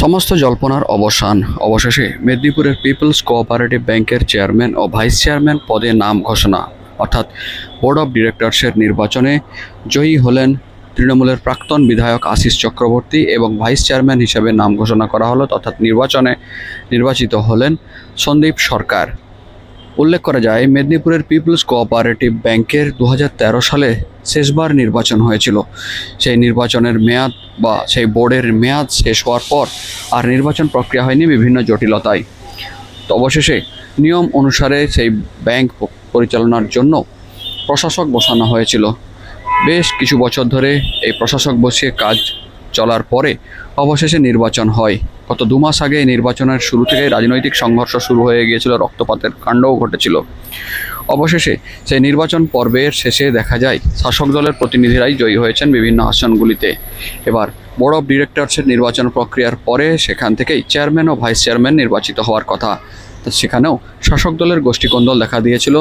সমস্ত জল্পনার অবসান অবশেষে মেদিনীপুরের পিপলস কোঅপারেটিভ ব্যাংকের চেয়ারম্যান ও ভাইস চেয়ারম্যান পদে নাম ঘোষণা। অর্থাৎ বোর্ড অব ডিরেক্টরসের নির্বাচনে জয়ী হলেন তৃণমূলের প্রাক্তন বিধায়ক আশিস চক্রবর্তী এবং ভাইস চেয়ারম্যান হিসেবে নাম ঘোষণা করা হলো অর্থাৎ নির্বাচনে নির্বাচিত হলেন সন্দীপ সরকার। উল্লেখ করা যায়, মেদিনীপুরের পিপলস কোঅপারেটিভ ব্যাংকের দু হাজার তেরো সালে শেষবার নির্বাচন হয়েছিল। সেই নির্বাচনের মেয়াদ বা সেই বোর্ডের মেয়াদ শেষ হওয়ার পর আর নির্বাচন প্রক্রিয়া হয়নি বিভিন্ন জটিলতায়। তো অবশেষে নিয়ম অনুসারে সেই ব্যাংক পরিচালনার জন্য প্রশাসক বসানো হয়েছিল। বেশ কিছু বছর ধরে এই প্রশাসক বসিয়ে কাজ চলার পরে অবশেষে নির্বাচন হয়। গত দু মাস আগে নির্বাচনের শুরু থেকেই রাজনৈতিক সংঘর্ষ শুরু হয়ে গিয়েছিল, রক্তপাতের কাণ্ডও ঘটেছিল। অবশেষে সেই নির্বাচন পর্বের শেষে দেখা যায়, শাসক দলের প্রতিনিধিরাই জয়ী হয়েছেন বিভিন্ন আসনগুলিতে। এবার বোর্ড অফ ডিরেক্টরসের নির্বাচন প্রক্রিয়ার পরে সেখান থেকেই চেয়ারম্যান ও ভাইস চেয়ারম্যান নির্বাচিত হওয়ার কথা। সেখানেও শাসক দলের গোষ্ঠীকন্দল দেখা দিয়েছিল।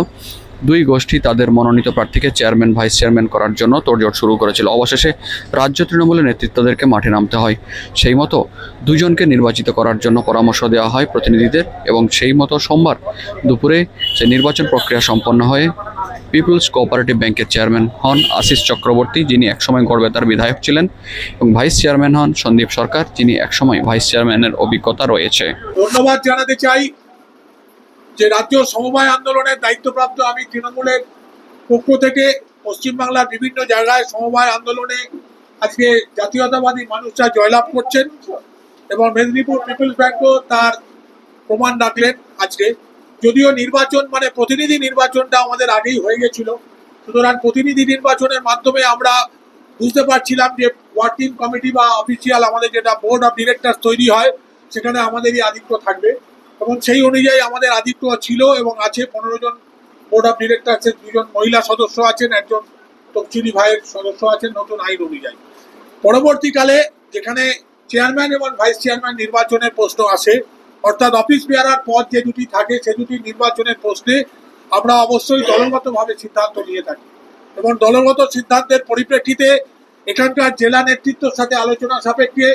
দুই গোষ্ঠী তাদের মনোনীত প্রার্থীকে চেয়ারম্যান, ভাইস চেয়ারম্যান করার জন্য তোড়জোড় শুরু করেছিল। অবশেষে রাজ্য তৃণমূলের নেতৃত্বদেরকে মাঠে নামতে হয়। সেই মতো দুজনকে নির্বাচিত করার জন্য পরামর্শ দেওয়া হয় প্রতিনিধিদের এবং সেই মতো সোমবার দুপুরে সেই নির্বাচন প্রক্রিয়া সম্পন্ন হয়ে পিপলস কোঅপারেটিভ ব্যাংকের চেয়ারম্যান হন আশিস চক্রবর্তী, যিনি একসময় গড়বেতার বিধায়ক ছিলেন, এবং ভাইস চেয়ারম্যান হন সন্দীপ সরকার, যিনি একসময় ভাইস চেয়ারম্যানের অভিজ্ঞতা রয়েছে। ধন্যবাদ জানাতে চাই। যে রাজ্য সমবায় আন্দোলনের দায়িত্বপ্রাপ্ত আমি তৃণমূলের পক্ষ থেকে পশ্চিমবাংলার বিভিন্ন জায়গায় সমবায় আন্দোলনে আজকে জাতীয়তাবাদী মানুষরা জয়লাভ করছেন এবং মেদিনীপুর পিপলস ব্যাংকও তার প্রমাণ রাখলেন আজকে। যদিও নির্বাচন মানে প্রতিনিধি নির্বাচনটা আমাদের আগেই হয়ে গেছিল। সুতরাং প্রতিনিধি নির্বাচনের মাধ্যমে আমরা বুঝতে পারছিলাম যে ওয়ার্কিং কমিটি বা অফিসিয়াল আমাদের যেটা বোর্ড অফ ডিরেক্টর তৈরি হয়, সেখানে আমাদেরই আধিক্য থাকবে। এবং সেই অনুযায়ী আমাদের আদিত্য ছিল এবং আছে পনেরো জন বোর্ড অফ ডিরেক্টরসের দুজন মহিলা সদস্য আছেন, একজন তফসিলি ভাইয়ের সদস্য আছেন নতুন আইন অনুযায়ী। পরবর্তীকালে যেখানে চেয়ারম্যান এবং ভাইস চেয়ারম্যান নির্বাচনের প্রশ্ন আসে, অর্থাৎ অফিস বেয়ারার পদ যে দুটি থাকে, সে দুটি নির্বাচনের প্রশ্নে আমরা অবশ্যই দলগতভাবে সিদ্ধান্ত নিয়ে থাকি। এবং দলগত সিদ্ধান্তের পরিপ্রেক্ষিতে এখানকার জেলা নেতৃত্বের সাথে আলোচনা সাপেক্ষে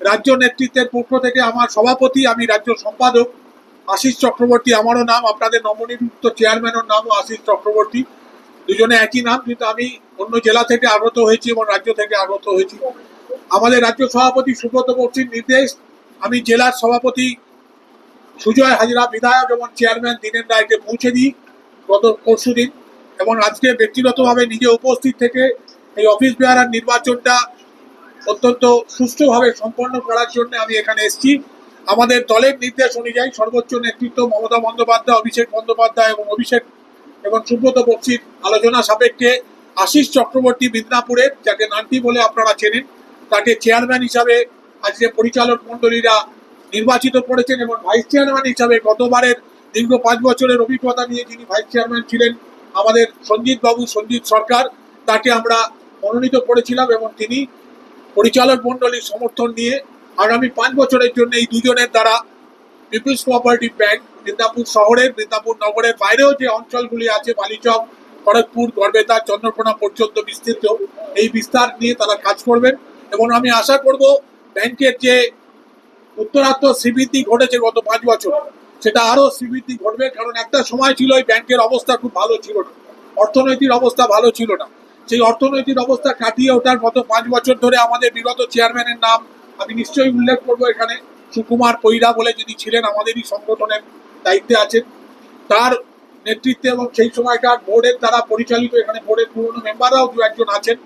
রাজ্য নেতৃত্বের পক্ষ থেকে আমার সভাপতি, আমি রাজ্য সম্পাদক আশিস চক্রবর্তী, আমারও নাম, আপনাদের নবনিযুক্ত চেয়ারম্যানের নামও আশিস চক্রবর্তী। দুজনে একই নাম, কিন্তু আমি অন্য জেলা থেকে আগত হয়েছি এবং রাজ্য থেকে আগত হয়েছি। আমাদের রাজ্য সভাপতি সুব্রত বক্সির নির্দেশ, আমি জেলার সভাপতি সুজয় হাজরা, বিধায়ক এবং চেয়ারম্যান দিনেন রায়কে পৌঁছে দিই গত পরশু দিন এবং আজকে ব্যক্তিগতভাবে নিজে উপস্থিত থেকে এই অফিস বেয়ারার নির্বাচনটা অত্যন্ত সুষ্ঠুভাবে সম্পন্ন করার জন্য আমি এখানে এসেছি। আমাদের দলের নির্দেশ অনুযায়ী সর্বোচ্চ নেতৃত্ব মমতা বন্দ্যোপাধ্যায়, অভিষেক বন্দ্যোপাধ্যায় এবং অভিষেক এবং সুব্রত বক্সির আলোচনা সাপেক্ষে আশিস চক্রবর্তী মিদনাপুরের, যাকে নান্টি বলে আপনারা চেনেন, তাকে চেয়ারম্যান হিসাবে আজকে পরিচালক মণ্ডলীরা নির্বাচিত করেছেন এবং ভাইস চেয়ারম্যান হিসাবে গতবারের দীর্ঘ পাঁচ বছরের অভিজ্ঞতা নিয়ে যিনি ভাইস চেয়ারম্যান ছিলেন আমাদের সঞ্জিত বাবু, সঞ্জিত সরকার, তাকে আমরা মনোনীত করেছিলাম এবং তিনি পরিচালক মণ্ডলীর সমর্থন নিয়ে আগামী পাঁচ বছরের জন্য এই দুজনের দ্বারা পিপলস কোঅপারেটিভ ব্যাংক বৃন্দাপুর শহরের বৃন্দাপুর নগরের বাইরেও যে অঞ্চলগুলি আছে, বালিচক, খড়গপুর, গড়বেতা, চন্দ্রকোনা পর্যন্ত বিস্তৃত, এই বিস্তার নিয়ে তারা কাজ করবেন। এবং আমি আশা করব ব্যাংকের যে উত্তরাত্ম শ্রীবৃদ্ধি ঘটেছে গত পাঁচ বছর, সেটা আরও শ্রীবৃদ্ধি ঘটবে। কারণ একটা সময় ছিল এই ব্যাংকের অবস্থা খুব ভালো ছিল না। অর্থনৈতিক অবস্থা ভালো ছিল না। সেই অর্থনৈতিক অবস্থা কাটিয়ে ওঠার গত পাঁচ বছর ধরে আমাদের বিগত চেয়ারম্যানের নাম আমি নিশ্চয়ই উল্লেখ করব এখানে সুকুমার পৈরা বলে যিনি ছিলেন আমাদেরই সংগঠনের দায়িত্বে আছেন। তার নেতৃত্বে এবং সেই সময়কার বোর্ডের দ্বারা পরিচালিত এখানে বোর্ডের পুরনো মেম্বাররাও দু একজন আছেন।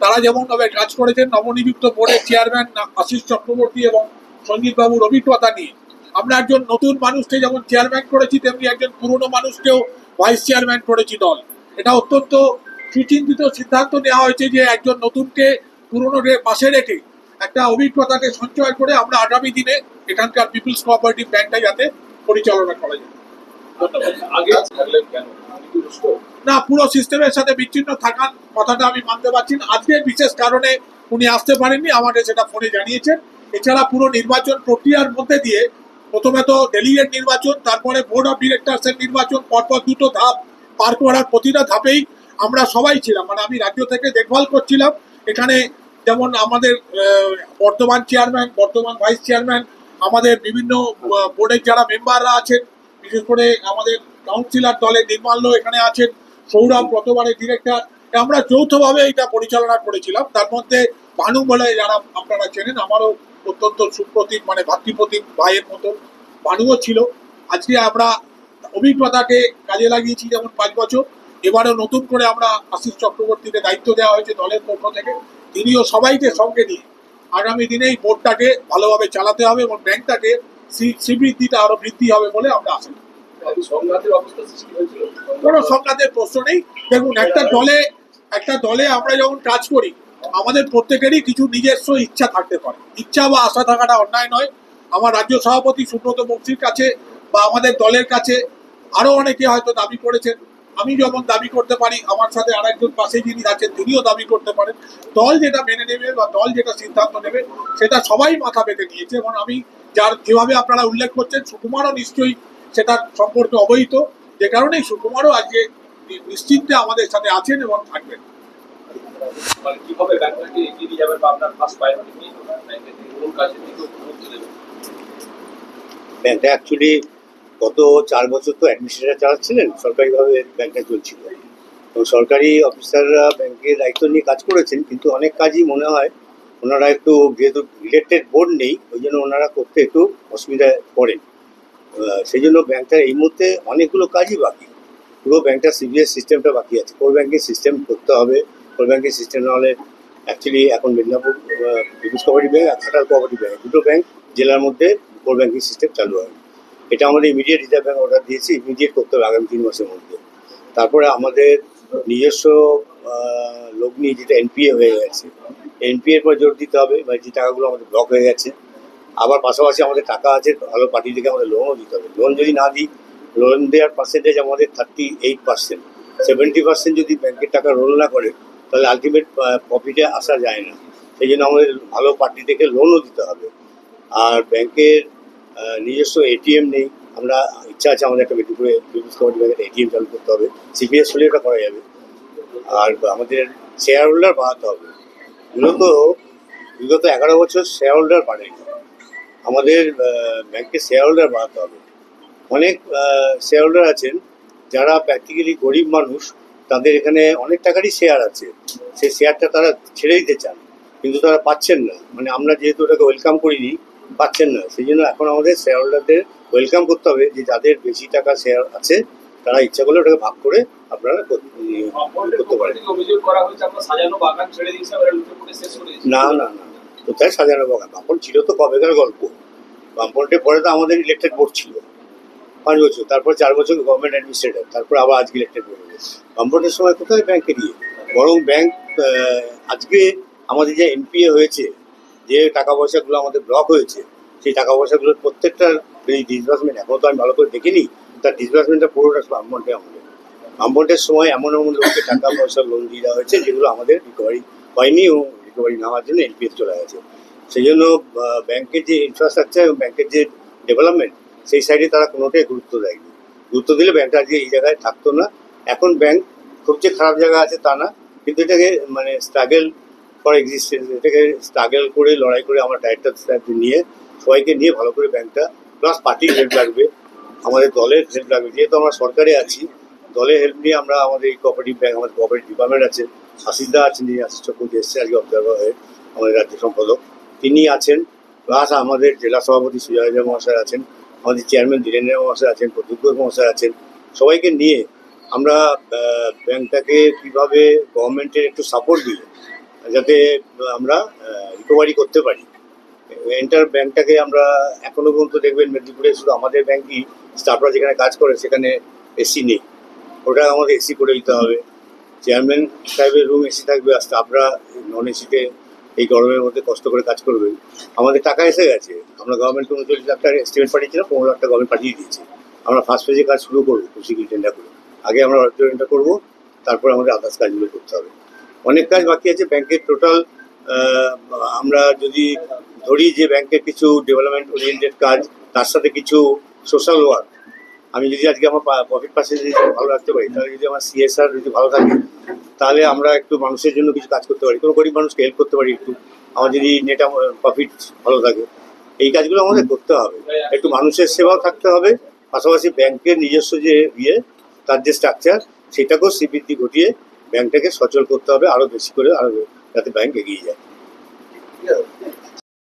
তারা যেমনভাবে কাজ করেছেন, নবনিযুক্ত বোর্ডের চেয়ারম্যান আশিস চক্রবর্তী এবং সঞ্জিত বাবুর অভিজ্ঞতা নিয়ে। আমরা একজন নতুন মানুষকে যেমন চেয়ারম্যান করেছি, তেমনি একজন পুরনো মানুষকেও ভাইস চেয়ারম্যান করেছি দল। এটা অত্যন্ত সুচিন্তিত সিদ্ধান্ত নেওয়া হয়েছে যে একজন নতুনকে পুরনোকে পাশে রেখে একটা অভিজ্ঞতাকে সঞ্চয় করে আমরা আগামী দিনে এখানকার পিপলস কোঅপারেটিভ ব্যাংকটা যাতে পরিচালনা করা যায়। আগে কেন? না পুরো সিস্টেমের সাথে বিচ্ছিন্ন থাকার কথাটা আমি মানতে পারছি না। আজকে বিশেষ কারণে উনি আসতে পারেননি আমাকে সেটা ফোনে জানিয়েছেন। এছাড়া পুরো নির্বাচন প্রক্রিয়ার মধ্যে দিয়ে প্রথমে তো ডেলিগেট নির্বাচন তারপরে বোর্ড অফ ডিরেক্টরস এর নির্বাচন পরপর দুটো ধাপ পার করার প্রতিটা ধাপেই আমরা সবাই ছিলাম। মানে আমি রাজ্য থেকে দেখভাল করছিলাম। এখানে যেমন আমাদের বর্তমান চেয়ারম্যান বর্তমান ভাইস চেয়ারম্যান আমাদের বিভিন্ন বোর্ডের যারা মেম্বাররা আছেন, বিশেষ করে আমাদের কাউন্সিলর দলের নির্মাল্য এখানে আছেন, সৌরভ গতবারের ডিরেক্টর আমরা যৌথভাবে এটা পরিচালনা করেছিলাম। তার মধ্যে ভানু বলে যারা আপনারা চেনেন, আমারও অত্যন্ত সুপ্রতিম মানে ভাতৃপ্রতিম ভাইয়ের মতন ভানুও ছিল। আজকে আমরা অভিজ্ঞতাকে কাজে লাগিয়েছি যেমন পাঁচ বছর। এবারেও নতুন করে আমরা আশিস চক্রবর্তীকে দায়িত্ব দেওয়া হয়েছে দলের পক্ষ থেকে। তিনিও সবাইকে সঙ্গে নিয়ে আগামী দিনে এই বোর্ডটাকে ভালোভাবে চালাতে হবে এবং ব্যাংকটাকে শ্রীবৃদ্ধিটা আরও বৃদ্ধি হবে বলে আমরা আশা করি। কোনো সংঘাতের প্রশ্ন নেই। দেখুন একটা দলে একটা দলে আমরা যখন কাজ করি আমাদের প্রত্যেকেরই কিছু নিজস্ব ইচ্ছা থাকতে পারে। ইচ্ছা বা আশা থাকাটা অন্যায় নয়। আমার রাজ্য সভাপতি সুব্রত বক্সির কাছে বা আমাদের দলের কাছে আরও অনেকে হয়তো দাবি করেছেন আমি যেমন দাবি করতে পারি, আমার সাথে আরেকজন পাশে যিনি আছেন, তিনিও দাবি করতে পারেন। দল যেটা মেনে নেবে বা দল যেটা সিদ্ধান্ত নেবে, সেটা সবাই মাথা পেতে নিয়েছে। এবং আমি যার যেভাবে আপনারা উল্লেখ করছেন, সুকুমারও নিশ্চয়ই সেটা সম্পর্কে অবহিত। যে কারণেই সুকুমারও আজকে নিশ্চিন্তে আমাদের সাথে আছেন এবং থাকবেন। কীভাবে ব্যাংকটাকে এগিয়ে নিয়ে যাবেন বা আপনার ফার্স্ট প্রায়োরিটি কি ব্যাংকের থেকে কোন কাজের দিকে গুরুত্ব দেবেন ব্যাংকটা অ্যাকচুয়ালি গত চার বছর তো অ্যাডমিনিস্ট্রেটর চালাচ্ছিলেন, সরকারিভাবে ব্যাংকটা চলছিল। তো সরকারি অফিসাররা ব্যাংকের দায়িত্ব নিয়ে কাজ করেছেন, কিন্তু অনেক কাজই মনে হয় ওনারা একটু যেহেতু রিলেটেড বোর্ড নেই, ওই জন্য ওনারা করতে একটু অসুবিধায় পড়েন। সেই জন্য ব্যাংকটার এই মুহূর্তে অনেকগুলো কাজই বাকি। পুরো ব্যাংকটার সিবিএস সিস্টেমটা বাকি আছে। কোর ব্যাংকের সিস্টেম করতে হবে। কোর ব্যাংকের সিস্টেম না হলে অ্যাকচুয়ালি এখন মেদিনীপুর পিপুলস কোঅপারেটিভ ব্যাংক আর খাটাল কোঅপারেটিভ ব্যাংক দুটো ব্যাংক জেলার মধ্যে কোর ব্যাংকিং সিস্টেম চালু হয়। এটা আমাদের ইমিডিয়েট রিজার্ভ ব্যাংক অর্ডার দিয়েছি ইমিডিয়েট করতে হবে আগামী তিন মাসের মধ্যে। তারপরে আমাদের নিজস্ব লোক নিয়ে যেটা এনপিএ হয়ে গেছে এনপিএ পর জোর দিতে হবে মানে যে টাকাগুলো আমাদের ব্লক হয়ে গেছে। আবার পাশাপাশি আমাদের টাকা আছে, ভালো পার্টি থেকে আমাদের লোনও দিতে হবে। লোন যদি না দিই লোন দেওয়ার পার্সেন্টেজ আমাদের thirty eight percent seventy percent যদি ব্যাংকের টাকা রোল না করে, তাহলে আলটিমেট প্রফিটে আসা যায় না। সেই জন্য আমাদের ভালো পার্টি থেকে লোনও দিতে হবে। আর ব্যাংকের নিজস্ব এটিএম নেই। আমরা ইচ্ছা আছে আমাদের একটা মেদিনীপুরে পিপুলস কোঅপারেটিভ ব্যাংকের এটিএম চালু করতে হবে। সিপিএস হলে এটা করা যাবে। আর আমাদের শেয়ার হোল্ডার বাড়াতে হবে। মূলত বিগত এগারো বছর শেয়ার হোল্ডার বাড়েনি আমাদের ব্যাংকের শেয়ার হোল্ডার বাড়াতে হবে। অনেক শেয়ার হোল্ডার আছেন যারা প্র্যাকটিক্যালি গরিব মানুষ। তাদের এখানে অনেক টাকারই শেয়ার আছে। সেই শেয়ারটা তারা ছেড়ে দিতে চান। কিন্তু তারা পাচ্ছেন না। মানে আমরা যেহেতু ওটাকে ওয়েলকাম করিনি পাচ্ছেন না। সেই জন্য এখন আমাদের শেয়ার হোল্ডারদের ওয়েলকাম করতে হবে যে যাদের বেশি টাকা শেয়ার আছে তারা ইচ্ছা করলে ওটাকে ভাগ করে আপনারা ইয়ে করতে পারেন। না না না। কোথায় সাজানো বাগান? বাপন ছিল তো কবেকার গল্প। বামপন্টের পরে তো আমাদের ইলেকটেড বোর্ড ছিল। পাঁচ বছর তারপর চার বছর গভর্নমেন্ট অ্যাডমিনিস্ট্রেটর তারপর আবার আজকে ইলেকটেড বোর্ড বামপন্টের সময় কোথায় ব্যাংকে দিয়ে? বরং ব্যাংক আজকে আমাদের যে এনপিএ হয়েছে যে টাকা পয়সাগুলো আমাদের ব্লক হয়েছে, সেই টাকা পয়সাগুলোর প্রত্যেকটার এই ডিসবার্সমেন্ট এখনও তো আমি ভালো করে দেখিনি, তার ডিসবার্সমেন্টটা পুরোটা বামপন্টে আমাদের। বামপন্টের সময় এমন এমন লোককে টাকা পয়সা লোন দিয়ে দেওয়া হয়েছে, যেগুলো আমাদের রিকভারি হয়নি এবং রিকভারি নেওয়ার জন্য এনপিএস চলে গেছে। সেই জন্য ব্যাংকের যে ইনফ্রাস্ট্রাকচার এবং ব্যাংকের যে ডেভেলপমেন্ট সেই সাইডে তারা কোনোটাই গুরুত্ব দেয়নি। গুরুত্ব দিলে ব্যাংকটা আজকে এই জায়গায় থাকতো না। এখন ব্যাংক খুব যে খারাপ জায়গা আছে তা না, কিন্তু এটাকে মানে স্ট্রাগল ফর এক্সিস্টেন্স এটাকে স্ট্রাগল করে, লড়াই করে আমার ডাইরেক্টর নিয়ে, সবাইকে নিয়ে ভালো করে ব্যাংকটা প্লাস পার্টির হেল্প লাগবে, আমাদের দলের হেল্প লাগবে। যেহেতু আমরা সরকারে আছি, দলের হেল্প নিয়ে আমরা আমাদের এই কোঅপারেটিভ ব্যাংক আমাদের কোঅপারেটিভ ডিপার্টমেন্ট আছে। আশিসদা আছেন, যিনি আশিস চক্রবর্তী এসছে, আজকে অবজারভার হয়ে আমাদের রাজ্য সম্পাদক। তিনি আছেন প্লাস আমাদের জেলা সভাপতি সুজয় মহাশয় আছেন, আমাদের চেয়ারম্যান ধীরেন্দ্র মহাশয় আছেন প্রদীপ মহাশয় আছেন। সবাইকে নিয়ে আমরা ব্যাংকটাকে কীভাবে গভর্নমেন্টের একটু সাপোর্ট দিয়ে যাতে আমরা রিকভারি করতে পারি। এন্টার ব্যাংকটাকে আমরা এখনও পর্যন্ত দেখবেন মেদিনীপুরে শুধু আমাদের ব্যাংকই স্টাফরা যেখানে কাজ করে সেখানে এসি নেই। ওটা আমাদের এসি করে দিতে হবে। চেয়ারম্যান সাহেবের রুম এসি থাকবে আর স্টাফরা নন এসিতে এই গরমের মধ্যে কষ্ট করে কাজ করবে। আমাদের টাকা এসে গেছে। আমরা গভর্নমেন্টকে উনচল্লিশ লাখ টাকা এস্টিমেট পাঠিয়েছিলাম, পনেরো লাখ টাকা গভর্নমেন্ট পাঠিয়ে দিয়েছে। আমরা ফার্স্ট ফেজে কাজ শুরু করব কৌশিকি টেন্ডার করে। আগে আমরা টেন্ডার করব, তারপর আমাদের আদার্স কাজগুলো করতে হবে। অনেক কাজ বাকি আছে, ব্যাংকের টোটাল আমরা যদি ধরি যে ব্যাংকের কিছু ডেভেলপমেন্ট ওরিয়েন্টেড কাজ, তার সাথে কিছু সোশ্যাল ওয়ার্ক আমি যদি আজকে আমার প্রফিট পাশে যদি ভালো রাখতে পারি, তাহলে যদি আমার সিএসআর যদি ভালো থাকে, তাহলে আমরা একটু মানুষের জন্য কিছু কাজ করতে পারি। কোনো গরিব মানুষকে হেল্প করতে পারি একটু। আমার যদি নেট প্রফিট ভালো থাকে, এই কাজগুলো আমাদের করতে হবে। একটু মানুষের সেবাও থাকতে হবে, পাশাপাশি ব্যাংকের নিজস্ব যে ইয়ে তার যে স্ট্রাকচার সেটাকেও শ্রীবৃদ্ধি ঘটিয়ে ব্যাংকটাকে সচল করতে হবে আরও বেশি করে আরও যাতে ব্যাংক এগিয়ে যায়।